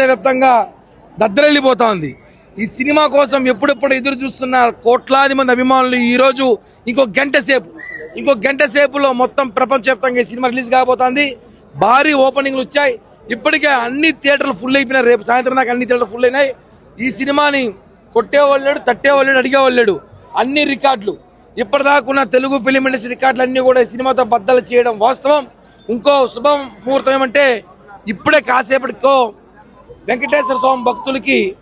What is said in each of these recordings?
ప్రపంచవ్యాప్తంగా దద్దరెళ్ళిపోతోంది ఈ సినిమా కోసం ఎప్పుడెప్పుడు ఎదురు చూస్తున్న కోట్లాది మంది అభిమానులు ఈరోజు ఇంకో గంట సేపు ఇంకో గంట సేపులో మొత్తం ప్రపంచవ్యాప్తంగా ఈ సినిమా రిలీజ్ కాబోతోంది. భారీ ఓపెనింగ్లు వచ్చాయి. ఇప్పటికే అన్ని థియేటర్లు ఫుల్ అయిపోయినాయి. రేపు సాయంత్రం దాకా అన్ని థియేటర్లు ఫుల్ అయినాయి. ఈ సినిమాని కొట్టేవాళ్ళాడు తట్టేవాళ్ళాడు అడిగేవాళ్ళాడు అన్ని రికార్డులు. ఇప్పటిదాకా ఉన్న తెలుగు ఫిలిం ఇండస్ట్రీ రికార్డులు అన్నీ కూడా ఈ సినిమాతో బద్దలు చేయడం వాస్తవం. ఇంకో శుభ ముహూర్తం ఏమంటే ఇప్పుడే కాసేపటికో వెంకటేశ్వర స్వామి భక్తులకి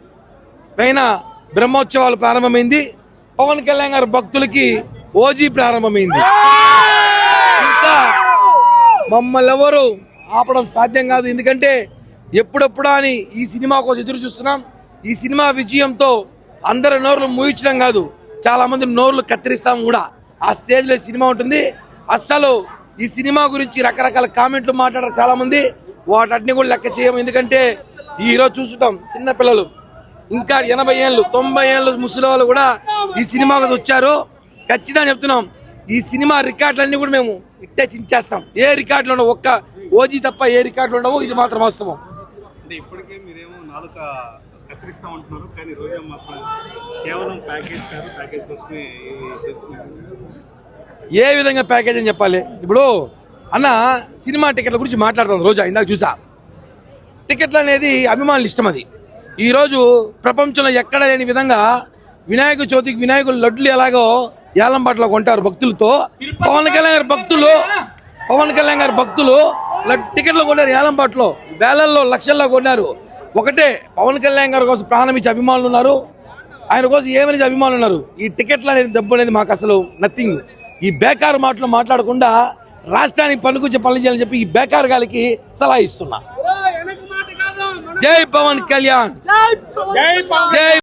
పైన బ్రహ్మోత్సవాలు ప్రారంభమైంది. పవన్ కళ్యాణ్ గారి భక్తులకి ఓజీ ప్రారంభమైంది. ఇంకా మమ్మల్ని ఎవరు ఆపడం సాధ్యం కాదు. ఎందుకంటే ఎప్పుడెప్పుడా అని ఈ సినిమా కోసం ఎదురు చూస్తున్నాం. ఈ సినిమా విజయంతో అందరి నోర్లు మూయించడం కాదు. చాలా మంది నోర్లు కత్తిరిస్తాం కూడా. ఆ స్టేజ్లో సినిమా ఉంటుంది. అస్సలు ఈ సినిమా గురించి రకరకాల కామెంట్లు మాట్లాడారు చాలా మంది. వాటన్ని కూడా లెక్క చేయము. ఎందుకంటే ఈ రోజు చూసుకుంటాం చిన్న పిల్లలు. ఇంకా ఎనభై ఏళ్ళు తొంభై ఏళ్ళు ముసలి వాళ్ళు కూడా ఈ సినిమాకి వచ్చారు. ఖచ్చితంగా చెప్తున్నాం ఈ సినిమా రికార్డులన్నీ కూడా మేము ఇట్టే చించేస్తాం. ఏ రికార్డులు ఉండవు ఒక్క ఓజీ తప్ప ఏ రికార్డులు ఉండవు ఇది మాత్రం వాస్తవం. అంటే ఇప్పటికే మీరేమో నాలుక కత్తిరిస్తా ఉంటున్నారు కానీ రోజా మాత్రం కేవలం ప్యాకేజ్ కాదు ప్యాకేజ్ కోసమే చేస్తున్నారు. ఏ విధంగా ప్యాకేజ్ అని చెప్పాలి? ఇప్పుడు అన్న సినిమా టికెట్ల గురించి మాట్లాడుతాం రోజా ఇందాక చూసా. టికెట్లు అనేది అభిమానులు ఇష్టం అది. ఈరోజు ప్రపంచంలో ఎక్కడ లేని విధంగా వినాయక చవితికి వినాయకులు లడ్లు ఎలాగో ఏలంబాట్లో కొంటారు భక్తులతో. పవన్ కళ్యాణ్ గారి భక్తులు పవన్ కళ్యాణ్ గారి భక్తులు టికెట్లు కొన్నారు ఏలంబాట్లో వేలల్లో లక్షల్లో కొన్నారు. ఒకటే పవన్ కళ్యాణ్ గారి కోసం ప్రాణం ఇచ్చే అభిమానులు ఉన్నారు. ఆయన కోసం ఏమని అభిమానులు ఉన్నారు? ఈ టికెట్లు అనేది దెబ్బ అనేది మాకు అసలు నథింగ్ ఈ బేకారు మాటలు మాట్లాడకుండా రాష్ట్రానికి పనికొచ్చే పనులు చేయాలని చెప్పి ఈ బేకారు గాలికి సలహా ఇస్తున్నా. జై పవన్ కళ్యాణ్. జై